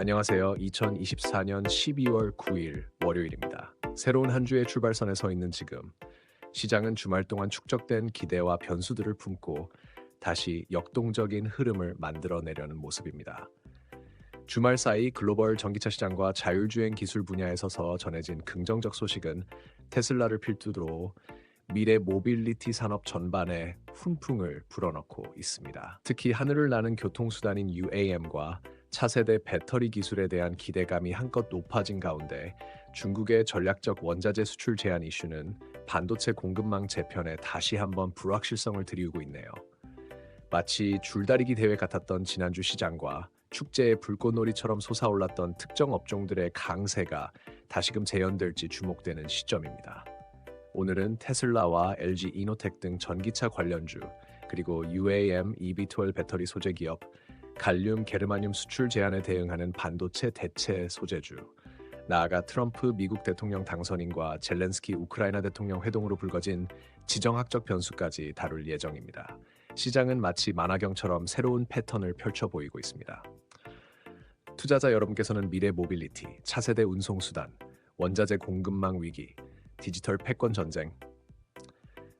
안녕하세요. 2024년 12월 9일 월요일입니다. 새로운 한 주의 출발선에 서 있는 지금 시장은 주말 동안 축적된 기대와 변수들을 품고 다시 역동적인 흐름을 만들어내려는 모습입니다. 주말 사이 글로벌 전기차 시장과 자율주행 기술 분야에 서서 전해진 긍정적 소식은 테슬라를 필두로 미래 모빌리티 산업 전반에 훈풍을 불어넣고 있습니다. 특히 하늘을 나는 교통수단인 UAM과 차세대 배터리 기술에 대한 기대감이 한껏 높아진 가운데 중국의 전략적 원자재 수출 제한 이슈는 반도체 공급망 재편에 다시 한번 불확실성을 들이우고 있네요. 마치 줄다리기 대회 같았던 지난주 시장과 축제의 불꽃놀이처럼 솟아올랐던 특정 업종들의 강세가 다시금 재현될지 주목되는 시점입니다. 오늘은 테슬라와 LG 이노텍 등 전기차 관련주 그리고 UAM EV12 배터리 소재 기업 갈륨 게르마늄 수출 제한에 대응하는 반도체 대체 소재주 나아가 트럼프 미국 대통령 당선인과 젤렌스키 우크라이나 대통령 회동으로 불거진 지정학적 변수까지 다룰 예정입니다. 시장은 마치 만화경처럼 새로운 패턴을 펼쳐 보이고 있습니다. 투자자 여러분께서는 미래 모빌리티, 차세대 운송수단, 원자재 공급망 위기, 디지털 패권 전쟁,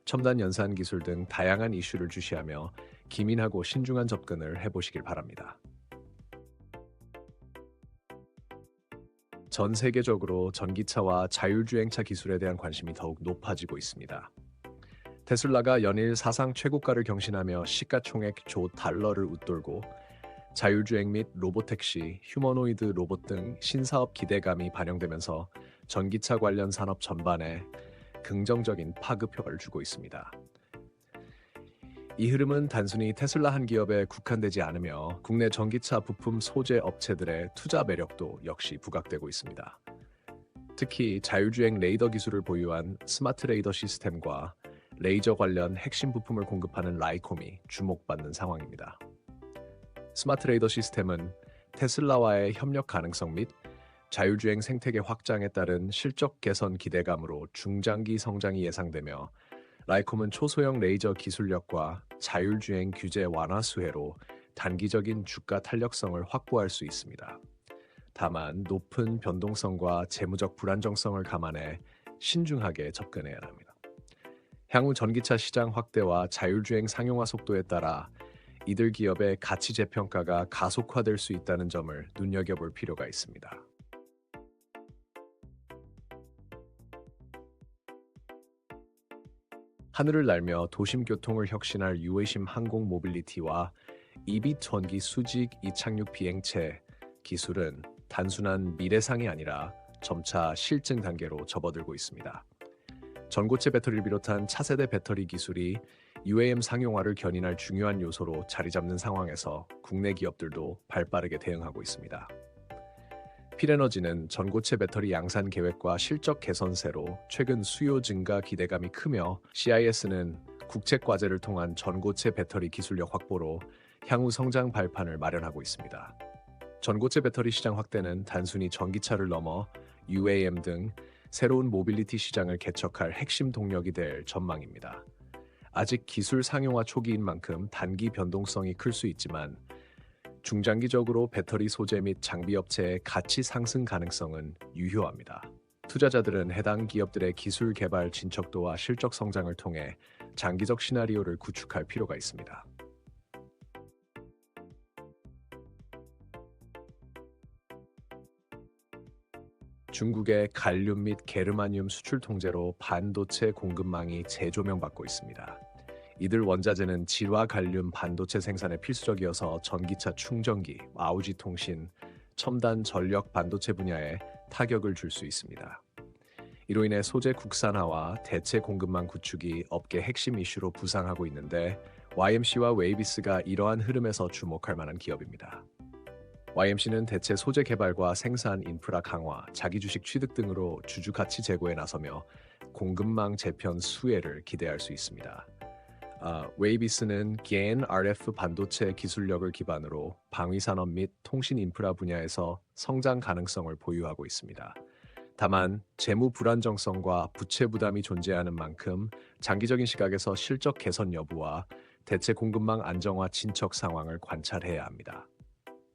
첨단 연산 기술 등 다양한 이슈를 주시하며 기민하고 신중한 접근을 해보시길 바랍니다. 전 세계적으로 전기차와 자율주행차 기술에 대한 관심이 더욱 높아지고 있습니다. 테슬라가 연일 사상 최고가를 경신하며 시가총액 조 달러를 웃돌고 자율주행 및 로보택시, 휴머노이드 로봇 등 신사업 기대감이 반영되면서 전기차 관련 산업 전반에 긍정적인 파급 효과를 주고 있습니다. 이 흐름은 단순히 테슬라 한 기업에 국한되지 않으며 국내 전기차 부품 소재 업체들의 투자 매력도 역시 부각되고 있습니다. 특히 자율주행 레이더 기술을 보유한 스마트 레이더 시스템과 레이저 관련 핵심 부품을 공급하는 라이콤이 주목받는 상황입니다. 스마트 레이더 시스템은 테슬라와의 협력 가능성 및 자율주행 생태계 확장에 따른 실적 개선 기대감으로 중장기 성장이 예상되며 라이콤은 초소형 레이저 기술력과 자율주행 규제 완화 수혜로 단기적인 주가 탄력성을 확보할 수 있습니다. 다만 높은 변동성과 재무적 불안정성을 감안해 신중하게 접근해야 합니다. 향후 전기차 시장 확대와 자율주행 상용화 속도에 따라 이들 기업의 가치 재평가가 가속화될 수 있다는 점을 눈여겨볼 필요가 있습니다. 하늘을 날며 도심 교통을 혁신할 유해심 항공 모빌리티와 EV 전기 수직 이착륙 비행체 기술은 단순한 미래상이 아니라 점차 실증 단계로 접어들고 있습니다. 전고체 배터리를 비롯한 차세대 배터리 기술이 UAM 상용화를 견인할 중요한 요소로 자리 잡는 상황에서 국내 기업들도 발빠르게 대응하고 있습니다. 필에너지는 전고체 배터리 양산 계획과 실적 개선세로 최근 수요 증가 기대감이 크며 CIS는 국책 과제를 통한 전고체 배터리 기술력 확보로 향후 성장 발판을 마련하고 있습니다. 전고체 배터리 시장 확대는 단순히 전기차를 넘어 UAM 등 새로운 모빌리티 시장을 개척할 핵심 동력이 될 전망입니다. 아직 기술 상용화 초기인 만큼 단기 변동성이 클 수 있지만 중장기적으로 배터리 소재 및 장비 업체의 가치 상승 가능성은 유효합니다. 투자자들은 해당 기업들의 기술 개발 진척도와 실적 성장을 통해 장기적 시나리오를 구축할 필요가 있습니다. 중국의 갈륨 및 게르마늄 수출 통제로 반도체 공급망이 재조명받고 있습니다. 이들 원자재는 질화 갈륨 반도체 생산에 필수적이어서 전기차 충전기, 아우지 통신, 첨단 전력 반도체 분야에 타격을 줄 수 있습니다. 이로 인해 소재 국산화와 대체 공급망 구축이 업계 핵심 이슈로 부상하고 있는데 YMC와 웨이비스가 이러한 흐름에서 주목할 만한 기업입니다. YMC는 대체 소재 개발과 생산 인프라 강화, 자기 주식 취득 등으로 주주 가치 제고에 나서며 공급망 재편 수혜를 기대할 수 있습니다. 아, 웨이비스는 GaN RF 반도체 기술력을 기반으로 방위 산업 및 통신 인프라 분야에서 성장 가능성을 보유하고 있습니다. 다만 재무 불안정성과 부채 부담이 존재하는 만큼 장기적인 시각에서 실적 개선 여부와 대체 공급망 안정화 진척 상황을 관찰해야 합니다.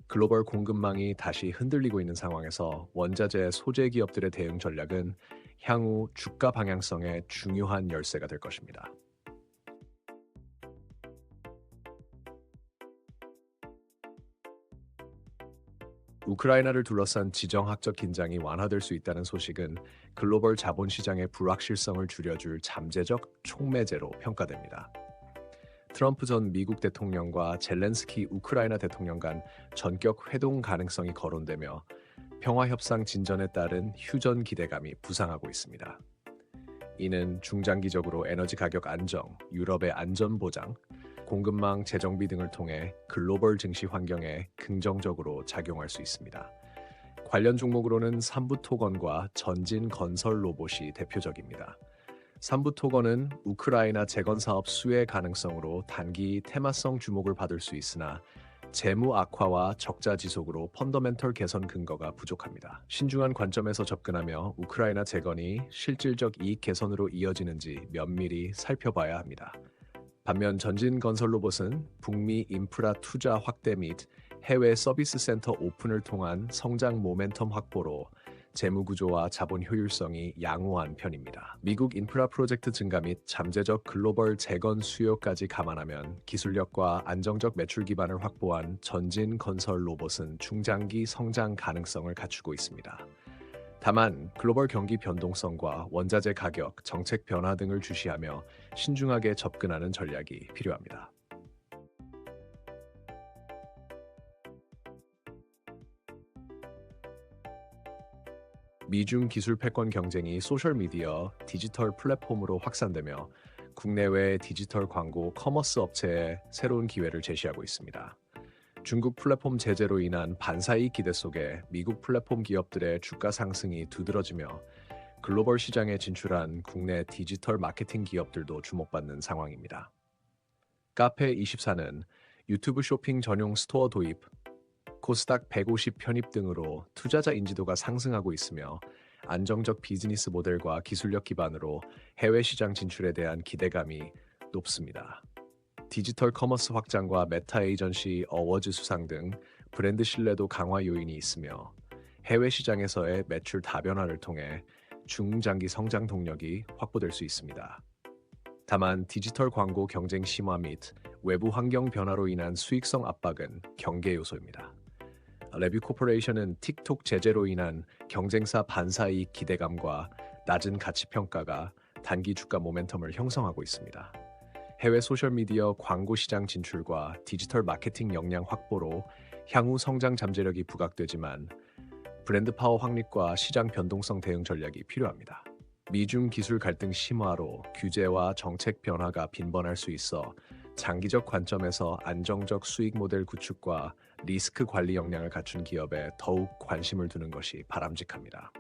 글로벌 공급망이 다시 흔들리고 있는 상황에서 원자재 소재 기업들의 대응 전략은 향후 주가 방향성의 중요한 열쇠가 될 것입니다. 우크라이나를 둘러싼 지정학적 긴장이 완화될 수 있다는 소식은 글로벌 자본 시장의 불확실성을 줄여줄 잠재적 촉매제로 평가됩니다. 트럼프 전 미국 대통령과 젤렌스키 우크라이나 대통령 간 전격 회동 가능성이 거론되며 평화 협상 진전에 따른 휴전 기대감이 부상하고 있습니다. 이는 중장기적으로 에너지 가격 안정, 유럽의 안전 보장, 공급망 재정비 등을 통해 글로벌 증시 환경에 긍정적으로 작용할 수 있습니다. 관련 종목으로는 삼부토건과 전진 건설 로봇이 대표적입니다. 삼부토건은 우크라이나 재건 사업 수혜 가능성으로 단기 테마성 주목을 받을 수 있으나 재무 악화와 적자 지속으로 펀더멘털 개선 근거가 부족합니다. 신중한 관점에서 접근하며 우크라이나 재건이 실질적 이익 개선으로 이어지는지 면밀히 살펴봐야 합니다. 반면 전진 건설 로봇은 북미 인프라 투자 확대 및 해외 서비스 센터 오픈을 통한 성장 모멘텀 확보로 재무 구조와 자본 효율성이 양호한 편입니다. 미국 인프라 프로젝트 증가 및 잠재적 글로벌 재건 수요까지 감안하면 기술력과 안정적 매출 기반을 확보한 전진 건설 로봇은 중장기 성장 가능성을 갖추고 있습니다. 다만 글로벌 경기 변동성과 원자재 가격, 정책 변화 등을 주시하며 신중하게 접근하는 전략이 필요합니다. 미중 기술 패권 경쟁이 소셜미디어, 디지털 플랫폼으로 확산되며 국내외 디지털 광고 커머스 업체에 새로운 기회를 제시하고 있습니다. 중국 플랫폼 제재로 인한 반사이익 기대 속에 미국 플랫폼 기업들의 주가 상승이 두드러지며 글로벌 시장에 진출한 국내 디지털 마케팅 기업들도 주목받는 상황입니다. 카페24는 유튜브 쇼핑 전용 스토어 도입, 코스닥 150 편입 등으로 투자자 인지도가 상승하고 있으며 안정적 비즈니스 모델과 기술력 기반으로 해외 시장 진출에 대한 기대감이 높습니다. 디지털 커머스 확장과 메타 에이전시 어워즈 수상 등 브랜드 신뢰도 강화 요인이 있으며 해외 시장에서의 매출 다변화를 통해 중장기 성장 동력이 확보될 수 있습니다. 다만 디지털 광고 경쟁 심화 및 외부 환경 변화로 인한 수익성 압박은 경계 요소입니다. 레뷰 코퍼레이션은 틱톡 제재로 인한 경쟁사 반사이익 기대감과 낮은 가치 평가가 단기 주가 모멘텀을 형성하고 있습니다. 해외 소셜미디어 광고 시장 진출과 디지털 마케팅 역량 확보로 향후 성장 잠재력이 부각되지만 브랜드 파워 확립과 시장 변동성 대응 전략이 필요합니다. 미중 기술 갈등 심화로 규제와 정책 변화가 빈번할 수 있어 장기적 관점에서 안정적 수익 모델 구축과 리스크 관리 역량을 갖춘 기업에 더욱 관심을 두는 것이 바람직합니다.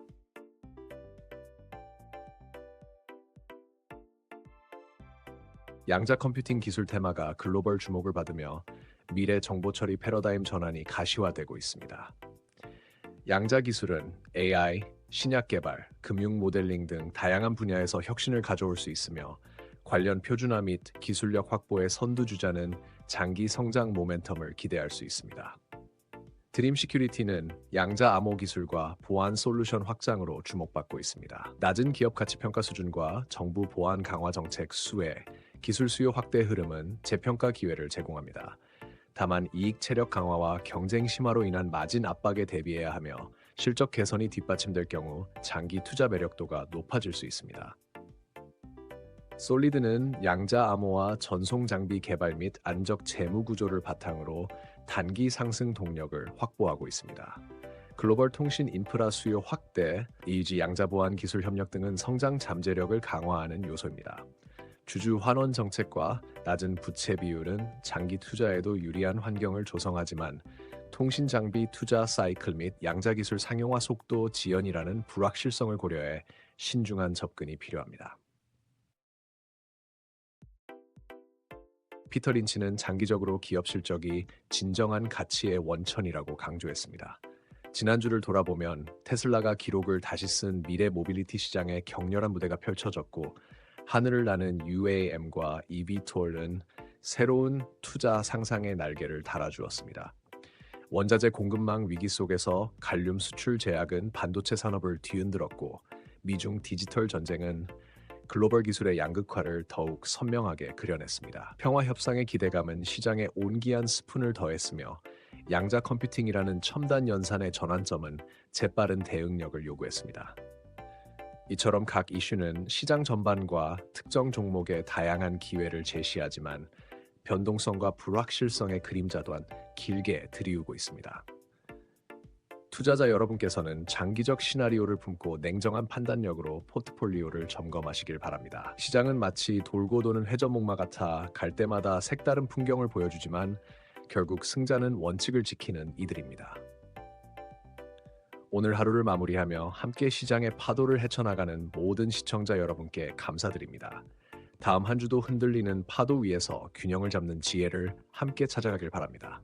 양자 컴퓨팅 기술 테마가 글로벌 주목을 받으며 미래 정보 처리 패러다임 전환이 가시화되고 있습니다. 양자 기술은 AI, 신약 개발, 금융 모델링 등 다양한 분야에서 혁신을 가져올 수 있으며 관련 표준화 및 기술력 확보의 선두주자는 장기 성장 모멘텀을 기대할 수 있습니다. 드림 시큐리티는 양자 암호 기술과 보안 솔루션 확장으로 주목받고 있습니다. 낮은 기업 가치 평가 수준과 정부 보안 강화 정책 수혜, 기술 수요 확대 흐름은 재평가 기회를 제공합니다. 다만 이익 체력 강화와 경쟁 심화로 인한 마진 압박에 대비해야 하며 실적 개선이 뒷받침될 경우 장기 투자 매력도가 높아질 수 있습니다. 솔리드는 양자 암호와 전송 장비 개발 및 안적 재무 구조를 바탕으로 단기 상승 동력을 확보하고 있습니다. 글로벌 통신 인프라 수요 확대, EG 양자 보안 기술 협력 등은 성장 잠재력을 강화하는 요소입니다. 주주 환원 정책과 낮은 부채 비율은 장기 투자에도 유리한 환경을 조성하지만 통신 장비 투자 사이클 및 양자 기술 상용화 속도 지연이라는 불확실성을 고려해 신중한 접근이 필요합니다. 피터 린치는 장기적으로 기업 실적이 진정한 가치의 원천이라고 강조했습니다. 지난주를 돌아보면 테슬라가 기록을 다시 쓴 미래 모빌리티 시장에 격렬한 무대가 펼쳐졌고 하늘을 나는 UAM과 eVTOL은 새로운 투자 상상의 날개를 달아주었습니다. 원자재 공급망 위기 속에서 갈륨 수출 제약은 반도체 산업을 뒤흔들었고 미중 디지털 전쟁은 글로벌 기술의 양극화를 더욱 선명하게 그려냈습니다. 평화 협상의 기대감은 시장에 온기한 스푼을 더했으며 양자 컴퓨팅이라는 첨단 연산의 전환점은 재빠른 대응력을 요구했습니다. 이처럼 각 이슈는 시장 전반과 특정 종목의 다양한 기회를 제시하지만 변동성과 불확실성의 그림자 또한 길게 들이우고 있습니다. 투자자 여러분께서는 장기적 시나리오를 품고 냉정한 판단력으로 포트폴리오를 점검하시길 바랍니다. 시장은 마치 돌고 도는 회전목마 같아 갈 때마다 색다른 풍경을 보여주지만 결국 승자는 원칙을 지키는 이들입니다. 오늘 하루를 마무리하며 함께 시장의 파도를 헤쳐나가는 모든 시청자 여러분께 감사드립니다. 다음 한 주도 흔들리는 파도 위에서 균형을 잡는 지혜를 함께 찾아가길 바랍니다.